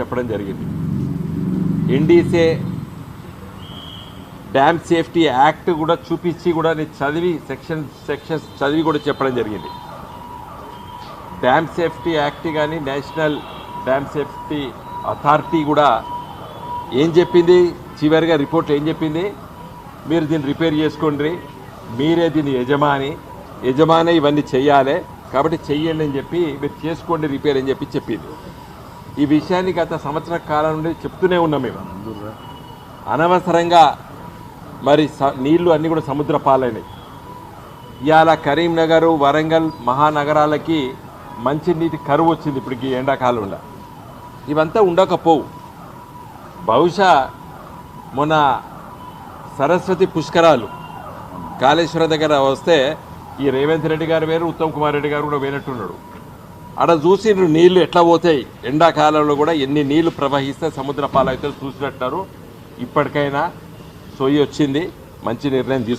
చెప్పడం జరిగింది. ఎన్డీసే dam safety act కూడా చూపించి కూడా నేను చదివి సెక్షన్ సెక్షన్స్ చదివి కూడా చెప్పడం జరిగింది. డ్యామ్ సేఫ్టీ యాక్ట్ కానీ నేషనల్ డ్యామ్ సేఫ్టీ అథారిటీ కూడా ఏం చెప్పింది? చివరిగా రిపోర్ట్ ఏం చెప్పింది? మీరు దీన్ని రిపేర్ చేసుకోండి. మీరే దీని యజమాని. యజమాని ఇవన్నీ చేయాలి. కాబట్టి చెయ్యండి అని చెప్పి మీరు చేసుకోండి రిపేర్ అని చెప్పి చెప్పింది. ఈ విషయాన్ని గత సంవత్సర కాలం నుండి చెప్తూనే ఉన్నాం మేము. అనవసరంగా మరి స- నీళ్ళు అన్నీ కూడా సముద్ర పాలైనవి ఇవాళ కరీంనగర్ వరంగల్ మహానగరాలకి మంచినీటి కరువు వచ్చింది ఇప్పటికి ఎండాకాలంలో. ఇవంతా ఉండకపోవు. బహుశా మొన్న సరస్వతి పుష్కరాలు కాళేశ్వరం దగ్గర వస్తే ఈ రేవంత్ రెడ్డి గారు వేరు ఉత్తమ్ కుమార్ రెడ్డి గారు కూడా వేనట్టున్నాడు అక్కడ చూసి నీళ్ళు ఎట్లా పోతాయి? ఎండాకాలంలో కూడా ఎన్ని నీళ్ళు ప్రవహిస్తే సముద్ర పాలైతే చూసినట్టారు ఇప్పటికైనా సోయి వచ్చింది. మంచి నిర్ణయం తీసుకు